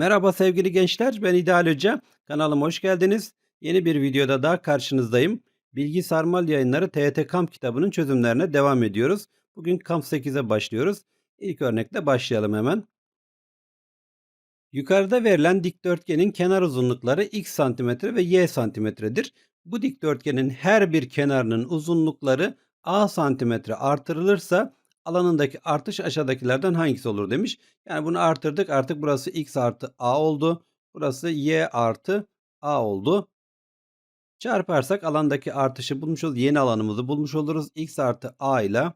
Merhaba sevgili gençler, ben İdeal Hoca. Kanalıma hoş geldiniz. Yeni bir videoda daha karşınızdayım. Bilgi Sarmal Yayınları TYT Kamp kitabının çözümlerine devam ediyoruz. Bugün Kamp 8'e başlıyoruz. İlk örnekle başlayalım hemen. Yukarıda verilen dikdörtgenin kenar uzunlukları x santimetre ve y santimetredir. Bu dikdörtgenin her bir kenarının uzunlukları a santimetre artırılırsa alanındaki artış aşağıdakilerden hangisi olur demiş. Yani bunu artırdık artık burası x artı a oldu. Burası y artı a oldu. Çarparsak alandaki artışı bulmuş oluruz. Yeni alanımızı bulmuş oluruz. x artı a ile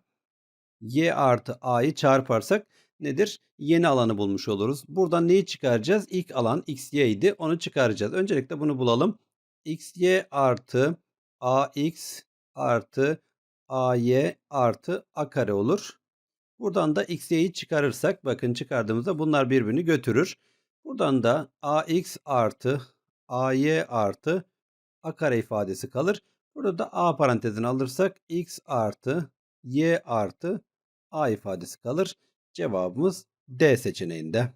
y artı a'yı çarparsak nedir? Yeni alanı bulmuş oluruz. Buradan neyi çıkaracağız? İlk alan xy idi. Onu çıkaracağız. Öncelikle bunu bulalım. xy artı ax artı ay artı a kare olur. Buradan da xy'yi çıkarırsak bakın çıkardığımızda bunlar birbirini götürür. Buradan da ax artı ay artı a kare ifadesi kalır. Burada da a parantezini alırsak x artı y artı a ifadesi kalır. Cevabımız D seçeneğinde.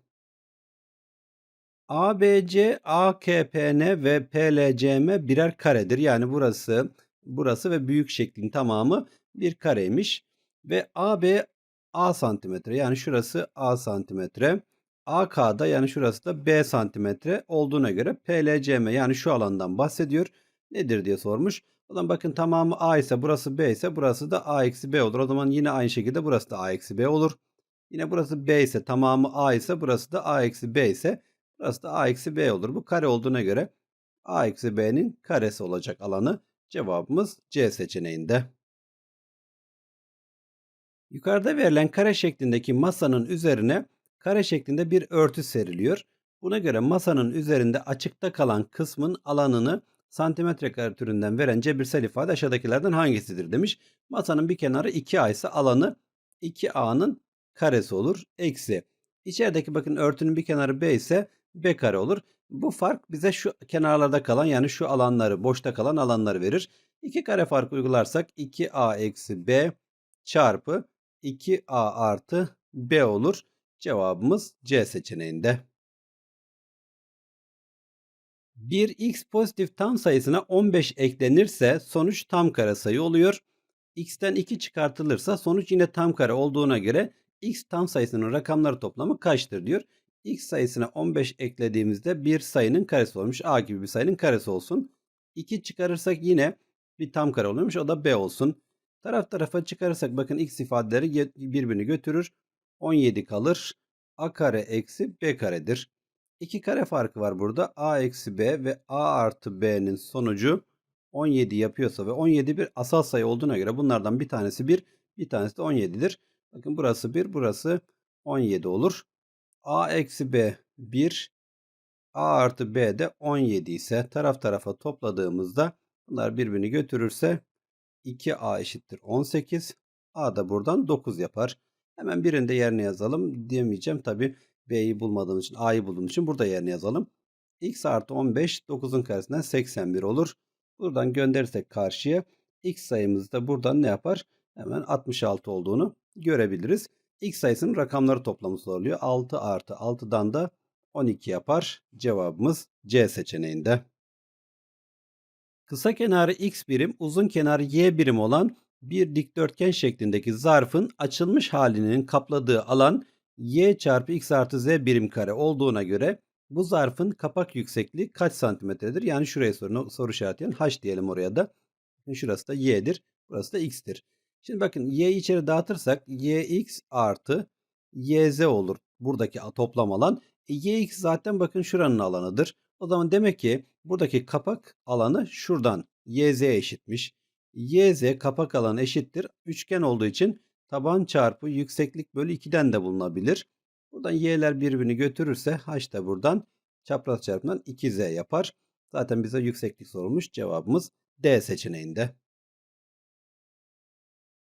ABC, AKPN ve PLCM birer karedir. Yani burası, burası ve büyük şeklin tamamı bir kareymiş. Ve AB A santimetre yani şurası A santimetre. AK'da yani şurası da B santimetre olduğuna göre PLCM yani şu alandan bahsediyor. Nedir diye sormuş. O zaman bakın tamamı A ise burası B ise burası da A eksi B olur. O zaman yine aynı şekilde burası da A eksi B olur. Yine burası B ise tamamı A ise burası da A eksi B ise burası da A eksi B olur. Bu kare olduğuna göre A eksi B'nin karesi olacak alanı. Cevabımız C seçeneğinde. Yukarıda verilen kare şeklindeki masanın üzerine kare şeklinde bir örtü seriliyor. Buna göre masanın üzerinde açıkta kalan kısmın alanını santimetre kare türünden veren cebirsel ifade aşağıdakilerden hangisidir demiş. Masanın bir kenarı 2A ise alanı 2A'nın karesi olur. Eksi. İçerideki bakın örtünün bir kenarı B ise B kare olur. Bu fark bize şu kenarlarda kalan yani şu alanları boşta kalan alanları verir. 2 kare fark uygularsak 2A eksi B çarpı 2A artı B olur. Cevabımız C seçeneğinde. Bir x pozitif tam sayısına 15 eklenirse sonuç tam kare sayı oluyor. x'ten 2 çıkartılırsa sonuç yine tam kare olduğuna göre x tam sayısının rakamları toplamı kaçtır diyor. x sayısına 15 eklediğimizde bir sayının karesi olmuş. a gibi bir sayının karesi olsun. 2 çıkarırsak yine bir tam kare oluyormuş. O da b olsun. Taraf tarafa çıkarırsak bakın x ifadeleri birbirini götürür. 17 kalır. a kare eksi b karedir. 2 kare farkı var burada. a eksi b ve a artı b'nin sonucu 17 yapıyorsa ve 17 bir asal sayı olduğuna göre bunlardan bir tanesi 1, bir tanesi de 17'dir. Bakın burası 1, burası 17 olur. a eksi b 1, a artı b de 17 ise taraf tarafa topladığımızda bunlar birbirini götürürse 2a eşittir 18. a da buradan 9 yapar. Hemen birinde yerine yazalım diyemeyeceğim. Tabi b'yi bulmadığım için a'yı bulduğum için burada yerine yazalım. x artı 15 9'un karesinden 81 olur. Buradan gönderirsek karşıya x sayımız da buradan ne yapar? Hemen 66 olduğunu görebiliriz. X sayısının rakamları toplamı soruluyor. 6 artı 6'dan da 12 yapar. Cevabımız C seçeneğinde. Kısa kenarı x birim, uzun kenarı y birim olan bir dikdörtgen şeklindeki zarfın açılmış halinin kapladığı alan y çarpı x artı z birim kare olduğuna göre bu zarfın kapak yüksekliği kaç santimetredir? Yani şuraya soru, soru işareti h diyelim oraya da. Şurası da y'dir. Burası da x'tir. Şimdi bakın y'yi içeri dağıtırsak yx artı yz olur. Buradaki toplam alan. E, yx zaten bakın şuranın alanıdır. O zaman demek ki buradaki kapak alanı şuradan yz eşitmiş. yz kapak alanı eşittir. Üçgen olduğu için taban çarpı yükseklik bölü 2'den de bulunabilir. Buradan y'ler birbirini götürürse h da buradan çapraz çarpımdan 2z yapar. Zaten bize yükseklik sorulmuş. Cevabımız D seçeneğinde.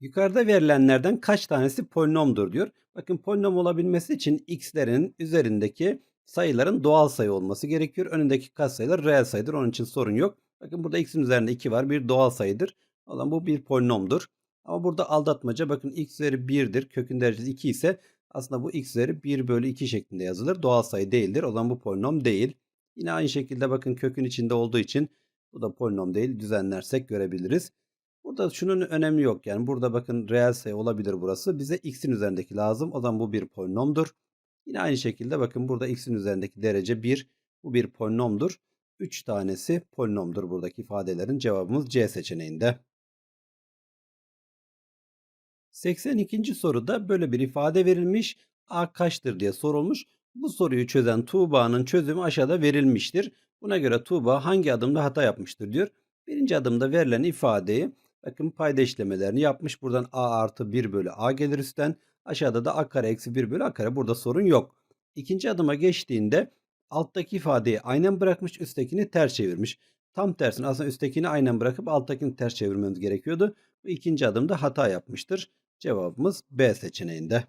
Yukarıda verilenlerden kaç tanesi polinomdur diyor. Bakın polinom olabilmesi için x'lerin üzerindeki sayıların doğal sayı olması gerekiyor. Önündeki katsayılar reel sayıdır. Onun için sorun yok. Bakın burada x'in üzerinde 2 var. Bir doğal sayıdır. O zaman bu bir polinomdur. Ama burada aldatmaca bakın x üzeri 1'dir. Kökün derecesi 2 ise Aslında bu x'leri 1 bölü 2 şeklinde yazılır. Doğal sayı değildir. O zaman bu polinom değil. Yine aynı şekilde bakın kökün içinde olduğu için bu da polinom değil. Düzenlersek görebiliriz. Burada şunun önemi yok. Yani burada bakın reel sayı olabilir burası. Bize x'in üzerindeki lazım. O zaman bu bir polinomdur. Yine aynı şekilde bakın burada x'in üzerindeki derece 1. Bu bir polinomdur. 3 tanesi polinomdur buradaki ifadelerin. Cevabımız C seçeneğinde. 82. soruda böyle bir ifade verilmiş. A kaçtır diye sorulmuş. Bu soruyu çözen Tuğba'nın çözümü aşağıda verilmiştir. Buna göre Tuğba hangi adımda hata yapmıştır diyor. Birinci adımda verilen ifadeyi bakın payda işlemelerini yapmış. Buradan A artı 1 bölü A gelir üstten. Aşağıda da A kare eksi 1 bölü A kare. Burada sorun yok. İkinci adıma geçtiğinde alttaki ifadeyi aynen bırakmış üsttekini ters çevirmiş. Tam tersine aslında üsttekini aynen bırakıp alttakini ters çevirmemiz gerekiyordu. Bu ikinci adımda hata yapmıştır. Cevabımız B seçeneğinde.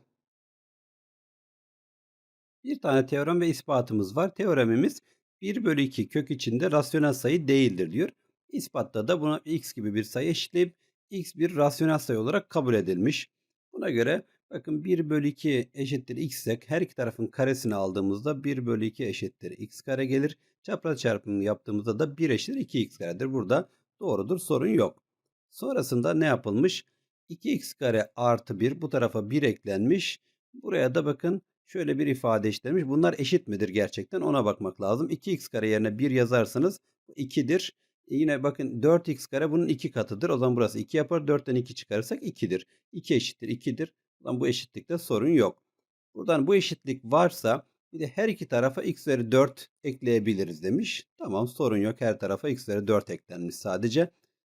Bir tane teorem ve ispatımız var. Teoremimiz 1 bölü 2 kök içinde rasyonel sayı değildir diyor. İspatta da buna x gibi bir sayı eşitleyip x bir rasyonel sayı olarak kabul edilmiş. Buna göre bakın 1 bölü 2 eşittir x ise her iki tarafın karesini aldığımızda 1 bölü 2 eşittir x kare gelir. Çapraz çarpımını yaptığımızda da 1 eşittir 2x karedir. Burada doğrudur sorun yok. Sonrasında ne yapılmış? 2x kare artı 1 bu tarafa 1 eklenmiş. Buraya da bakın şöyle bir ifade işlemiş. Bunlar eşit midir gerçekten ona bakmak lazım. 2x kare yerine 1 yazarsanız 2'dir. E yine bakın 4x kare bunun 2 katıdır. O zaman burası 2 yapar. 4'ten 2 çıkarırsak 2'dir. 2 eşittir 2'dir. Zaman bu eşitlikte sorun yok. Buradan bu eşitlik varsa bir de her iki tarafa x üzeri 4 ekleyebiliriz demiş. Tamam sorun yok. Her tarafa x üzeri 4 eklenmiş sadece.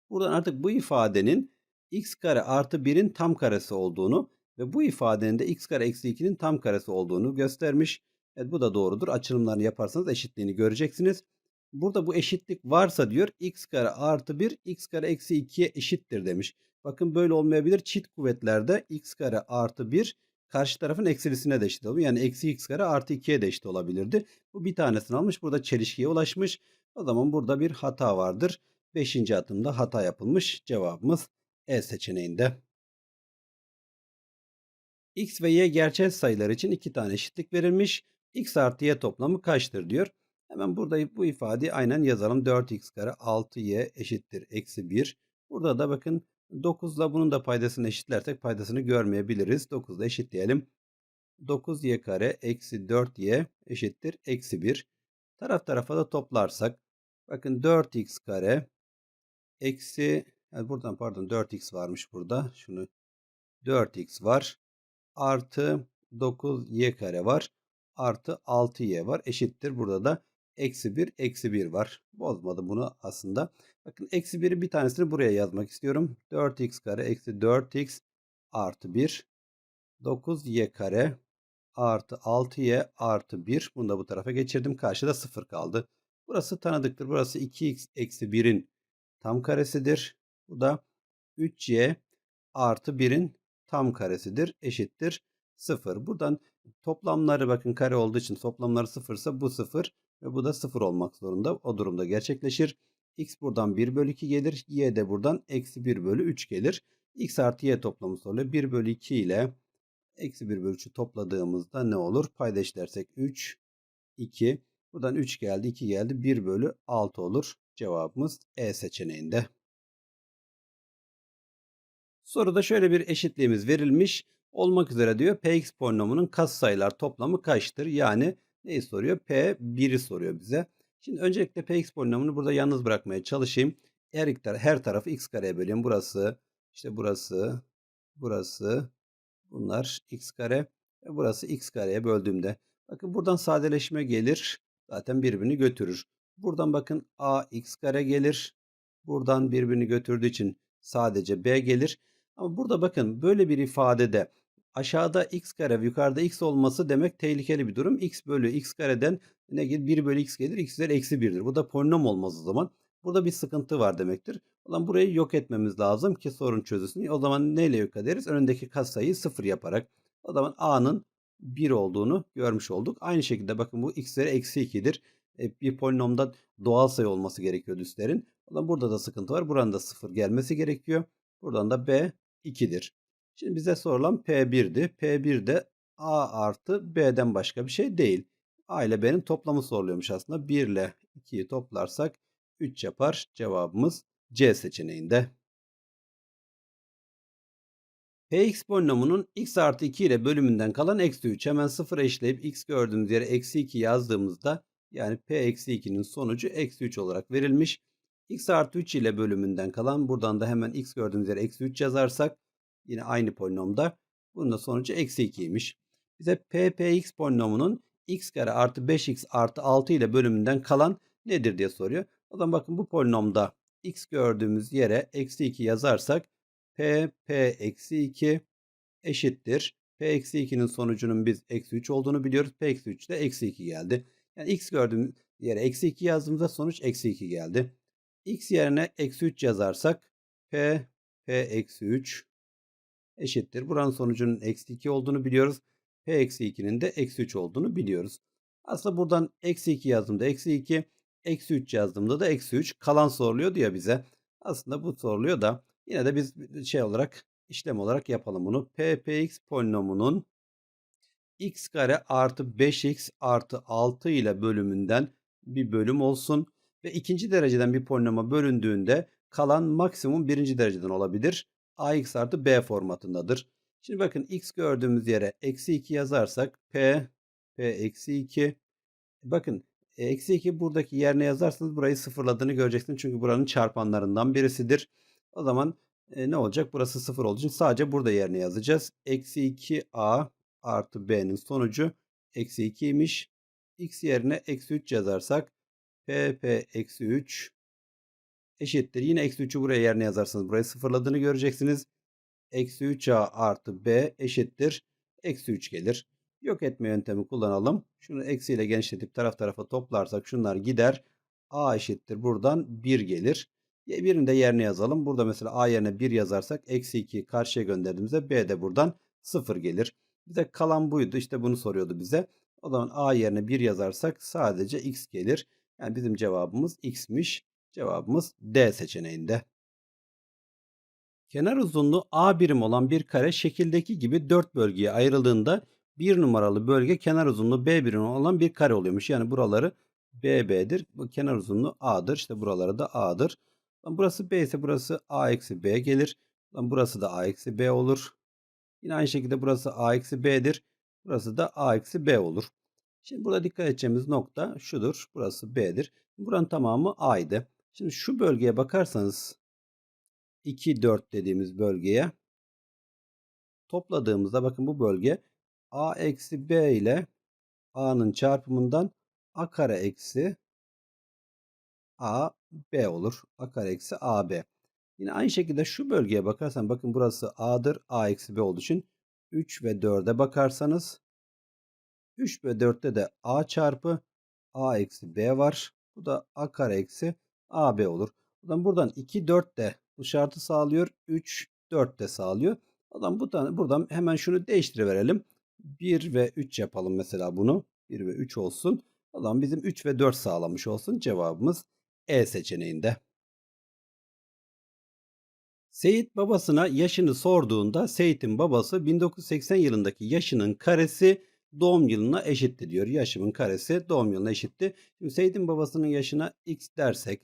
Buradan artık bu ifadenin x kare artı 1'in tam karesi olduğunu ve bu ifadenin de x kare eksi 2'nin tam karesi olduğunu göstermiş. Evet bu da doğrudur. Açılımlarını yaparsanız eşitliğini göreceksiniz. Burada bu eşitlik varsa diyor x kare artı 1 x kare eksi 2'ye eşittir demiş. Bakın böyle olmayabilir. Çift kuvvetlerde x kare artı 1 karşı tarafın eksilisine de eşit oluyor. Yani eksi x kare artı 2'ye de eşit olabilirdi. Bu bir tanesini almış. Burada çelişkiye ulaşmış. O zaman burada bir hata vardır. Beşinci adımda hata yapılmış. Cevabımız E seçeneğinde. X ve Y gerçel sayılar için iki tane eşitlik verilmiş. X artı Y toplamı kaçtır diyor. Hemen burada bu ifadeyi aynen yazalım. 4x kare 6y eşittir eksi 1. Burada da bakın 9 ile bunun da paydasını eşitlersek paydasını görmeyebiliriz. 9 ile eşitleyelim. 9y kare eksi 4y eşittir eksi 1. Taraf tarafa da toplarsak bakın 4x kare eksi yani buradan pardon 4x varmış burada. Şunu 4x var. Artı 9y kare var. Artı 6y var. Eşittir. Burada da eksi 1 eksi 1 var. Bozmadı bunu aslında. Bakın eksi 1'i bir tanesini buraya yazmak istiyorum. 4x kare eksi 4x artı 1. 9y kare artı 6y artı 1. Bunu da bu tarafa geçirdim. Karşıda 0 kaldı. Burası tanıdıktır. Burası 2x eksi 1'in tam karesidir. Bu da 3y artı 1'in tam karesidir. Eşittir 0. Buradan toplamları bakın kare olduğu için toplamları 0 ise bu 0 ve bu da 0 olmak zorunda. O durumda gerçekleşir. X buradan 1 bölü 2 gelir. Y de buradan eksi 1 bölü 3 gelir. X artı Y toplamı oluyor. 1 bölü 2 ile eksi 1 bölü 3'ü topladığımızda ne olur? Payda eşlersek 3, 2. Buradan 3 geldi, 2 geldi. 1 bölü 6 olur. Cevabımız E seçeneğinde. Soruda şöyle bir eşitliğimiz verilmiş. Olmak üzere diyor px polinomunun katsayılar toplamı kaçtır? Yani neyi soruyor? P 1'i soruyor bize. Şimdi öncelikle px polinomunu burada yalnız bırakmaya çalışayım. Her, her tarafı x kareye böleyim. Burası, işte burası, burası, bunlar x kare ve burası x kareye böldüğümde. Bakın buradan sadeleşme gelir. Zaten birbirini götürür. Buradan bakın a x kare gelir. Buradan birbirini götürdüğü için sadece b gelir. Ama burada bakın böyle bir ifadede aşağıda x kare yukarıda x olması demek tehlikeli bir durum. x bölü x kareden ne gelir? 1 bölü x gelir. x üzeri eksi 1'dir. Bu da polinom olmaz o zaman. Burada bir sıkıntı var demektir. Zaman burayı yok etmemiz lazım ki sorun çözülsün. O zaman neyle yok ederiz? Önündeki katsayıyı 0 yaparak. O zaman a'nın 1 olduğunu görmüş olduk. Aynı şekilde bakın bu x üzeri eksi 2'dir. E, bir polinomda doğal sayı olması gerekiyor üstlerin. O zaman burada da sıkıntı var. Buranın da 0 gelmesi gerekiyor. Buradan da b 2'dir. Şimdi bize sorulan P1'di. P1 de A artı B'den başka bir şey değil. A ile B'nin toplamı soruluyormuş aslında. 1 ile 2'yi toplarsak 3 yapar. Cevabımız C seçeneğinde. Px polinomunun x artı 2 ile bölümünden kalan eksi 3. Hemen 0 eşleyip x gördüğümüz yere eksi 2 yazdığımızda yani p eksi 2'nin sonucu eksi 3 olarak verilmiş. x artı 3 ile bölümünden kalan buradan da hemen x gördüğümüz yere eksi 3 yazarsak yine aynı polinomda bunun da sonucu eksi 2'ymiş. Bize ppx polinomunun x kare artı 5x artı 6 ile bölümünden kalan nedir diye soruyor. O zaman bakın bu polinomda x gördüğümüz yere eksi 2 yazarsak p p eksi 2 eşittir. p eksi 2'nin sonucunun biz eksi 3 olduğunu biliyoruz. p eksi 3 de eksi 2 geldi. Yani x gördüğümüz yere eksi 2 yazdığımızda sonuç eksi 2 geldi. x yerine eksi 3 yazarsak p p eksi 3 eşittir. Buranın sonucunun eksi 2 olduğunu biliyoruz. p eksi 2'nin de eksi 3 olduğunu biliyoruz. Aslında buradan eksi 2 yazdığımda eksi 2, eksi 3 yazdığımda da eksi 3 kalan soruluyordu ya bize. Aslında bu soruluyor da yine de biz şey olarak işlem olarak yapalım bunu. ppx polinomunun x kare artı 5x artı 6 ile bölümünden bir bölüm olsun. Ve ikinci dereceden bir polinoma bölündüğünde kalan maksimum birinci dereceden olabilir. Ax artı b formatındadır. Şimdi bakın x gördüğümüz yere eksi 2 yazarsak p p eksi 2. Bakın eksi 2 buradaki yerine yazarsanız burayı sıfırladığını göreceksiniz. Çünkü buranın çarpanlarından birisidir. O zaman e, ne olacak? Burası sıfır olduğu için sadece burada yerine yazacağız. Eksi 2a artı b'nin sonucu eksi 2'ymiş. x yerine eksi 3 yazarsak pp eksi 3 eşittir. Yine eksi 3'ü buraya yerine yazarsanız burayı sıfırladığını göreceksiniz. Eksi 3a artı b eşittir. Eksi 3 gelir. Yok etme yöntemi kullanalım. Şunu eksiyle genişletip taraf tarafa toplarsak şunlar gider. a eşittir. Buradan 1 gelir. Birini de yerine yazalım. Burada mesela a yerine 1 yazarsak eksi 2 karşıya gönderdiğimizde b de buradan 0 gelir. Bize kalan buydu. İşte bunu soruyordu bize. O zaman a yerine 1 yazarsak sadece x gelir. Yani bizim cevabımız x'miş. Cevabımız D seçeneğinde. Kenar uzunluğu A birim olan bir kare şekildeki gibi 4 bölgeye ayrıldığında 1 numaralı bölge kenar uzunluğu B birim olan bir kare oluyormuş. Yani buraları BB'dir. Bu kenar uzunluğu A'dır. İşte buraları da A'dır. Burası B ise burası A eksi B gelir. Burası da A eksi B olur. Yine aynı şekilde burası A eksi B'dir. Burası da A eksi B olur. Şimdi burada dikkat edeceğimiz nokta şudur. Burası B'dir. Buranın tamamı A'ydı. Şimdi şu bölgeye bakarsanız 2, 4 dediğimiz bölgeye topladığımızda bakın bu bölge A eksi B ile A'nın çarpımından A kare eksi A B olur. A kare eksi A B. Yine aynı şekilde şu bölgeye bakarsan bakın burası A'dır. A eksi B olduğu için 3 ve 4'e bakarsanız 3 ve 4'te de A çarpı A eksi B var. Bu da A kare eksi AB olur. Buradan buradan 2 4 de bu şartı sağlıyor. 3 4 de sağlıyor. Zaman bu tane buradan hemen şunu değiştiriverelim. 1 ve 3 yapalım mesela bunu. 1 ve 3 olsun. Zaman bizim 3 ve 4 sağlamış olsun. Cevabımız E seçeneğinde. Seyit babasına yaşını sorduğunda Seyit'in babası 1980 yılındaki yaşının karesi doğum yılına eşitti diyor. Yaşımın karesi doğum yılına eşitti. Şimdi Seyit'in babasının yaşına x dersek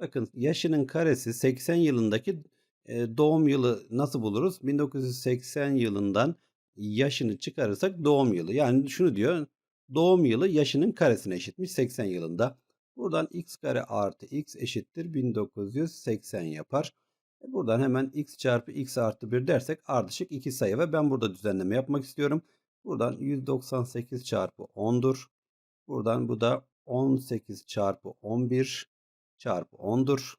bakın yaşının karesi 80 yılındaki e, doğum yılı nasıl buluruz? 1980 yılından yaşını çıkarırsak doğum yılı. Yani şunu diyor doğum yılı yaşının karesine eşitmiş 80 yılında. Buradan x kare artı x eşittir 1980 yapar. E, buradan hemen x çarpı x artı 1 dersek ardışık iki sayı ve ben burada düzenleme yapmak istiyorum. Buradan 198 çarpı 10'dur. Buradan bu da 18 çarpı 11 çarpı 10'dur.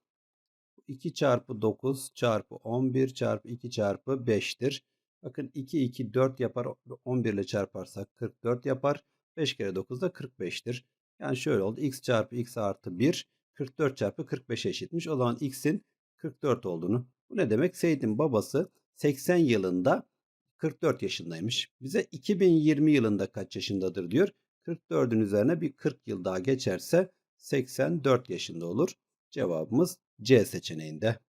2 çarpı 9 çarpı 11 çarpı 2 çarpı 5'tir. Bakın 2 2 4 yapar. 11 ile çarparsak 44 yapar. 5 kere 9 da 45'tir. Yani şöyle oldu. x çarpı x artı 1 44 çarpı 45'e eşitmiş. O zaman x'in 44 olduğunu. Bu ne demek? Seyit'in babası 80 yılında 44 yaşındaymış. Bize 2020 yılında kaç yaşındadır diyor. 44'ün üzerine bir 40 yıl daha geçerse 84 yaşında olur. Cevabımız C seçeneğinde.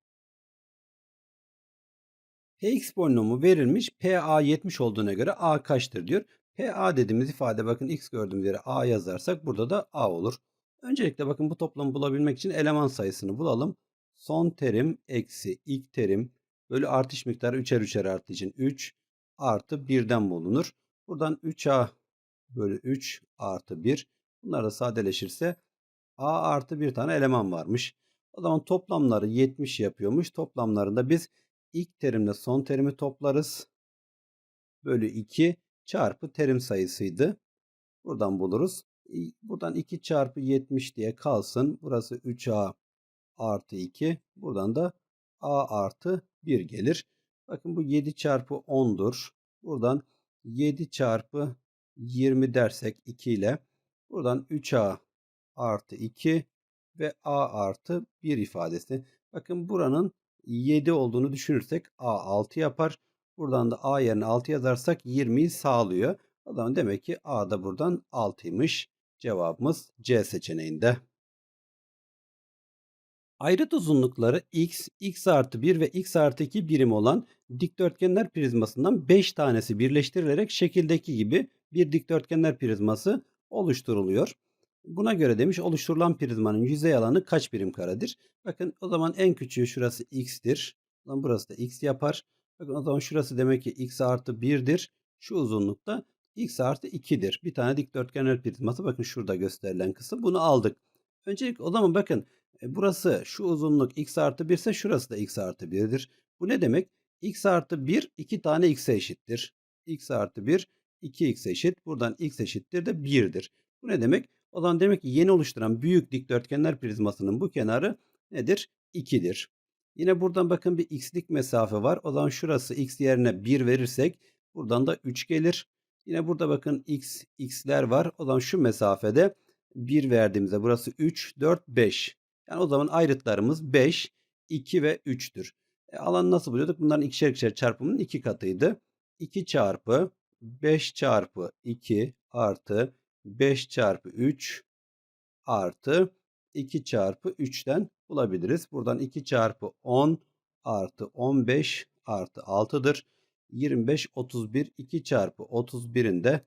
Px polinomu verilmiş. PA 70 olduğuna göre A kaçtır diyor. PA dediğimiz ifade bakın x gördüğümüz yere a yazarsak burada da a olur. Öncelikle bakın bu toplamı bulabilmek için eleman sayısını bulalım. Son terim eksi ilk terim bölü artış miktarı 3'er 3'er arttığı için 3 artı 1'den bulunur. Buradan 3a bölü 3 artı 1. Bunlar da sadeleşirse a artı bir tane eleman varmış. O zaman toplamları 70 yapıyormuş. Toplamlarında biz ilk terimle son terimi toplarız. Bölü 2 çarpı terim sayısıydı. Buradan buluruz. Buradan 2 çarpı 70 diye kalsın. Burası 3a artı 2. Buradan da a artı 1 gelir. Bakın bu 7 çarpı 10'dur. Buradan 7 çarpı 20 dersek 2 ile buradan 3a artı 2 ve a artı 1 ifadesi. Bakın buranın 7 olduğunu düşünürsek a 6 yapar. Buradan da a yerine 6 yazarsak 20'yi sağlıyor. O zaman demek ki a da buradan 6'ymış. Cevabımız C seçeneğinde. Ayrıt uzunlukları x, x artı 1 ve x artı 2 birim olan dikdörtgenler prizmasından 5 tanesi birleştirilerek şekildeki gibi bir dikdörtgenler prizması oluşturuluyor. Buna göre demiş oluşturulan prizmanın yüzey alanı kaç birim karedir? Bakın o zaman en küçüğü şurası x'tir. Zaman burası da x yapar. Bakın o zaman şurası demek ki x artı 1'dir. Şu uzunlukta x artı 2'dir. Bir tane dikdörtgenler prizması bakın şurada gösterilen kısım. Bunu aldık. Öncelikle o zaman bakın e, burası şu uzunluk x artı 1 ise şurası da x artı 1'dir. Bu ne demek? x artı 1 2 tane x'e eşittir. x artı 1 2x eşit. Buradan x eşittir de 1'dir. Bu ne demek? O zaman demek ki yeni oluşturan büyük dikdörtgenler prizmasının bu kenarı nedir? 2'dir. Yine buradan bakın bir x'lik mesafe var. O zaman şurası x yerine 1 verirsek buradan da 3 gelir. Yine burada bakın x, x'ler var. O zaman şu mesafede 1 verdiğimizde burası 3, 4, 5. Yani o zaman ayrıtlarımız 5, 2 ve 3'tür. E, alanı nasıl buluyorduk? Bunların ikişer ikişer çarpımının 2 katıydı. 2 çarpı 5 çarpı 2 artı 5 çarpı 3 artı 2 çarpı 3'ten bulabiliriz. Buradan 2 çarpı 10 artı 15 artı 6'dır. 25, 31, 2 çarpı 31'in de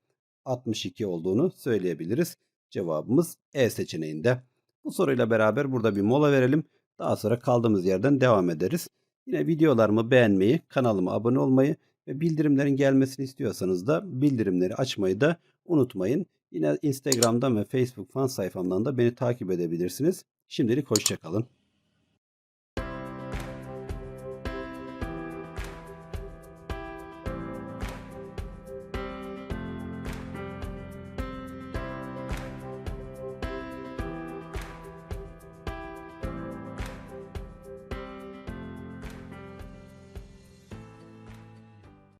62 olduğunu söyleyebiliriz. Cevabımız E seçeneğinde. Bu soruyla beraber burada bir mola verelim. Daha sonra kaldığımız yerden devam ederiz. Yine videolarımı beğenmeyi, kanalıma abone olmayı ve bildirimlerin gelmesini istiyorsanız da bildirimleri açmayı da unutmayın. Yine Instagram'dan ve Facebook fan sayfamdan da beni takip edebilirsiniz. Şimdilik hoşçakalın.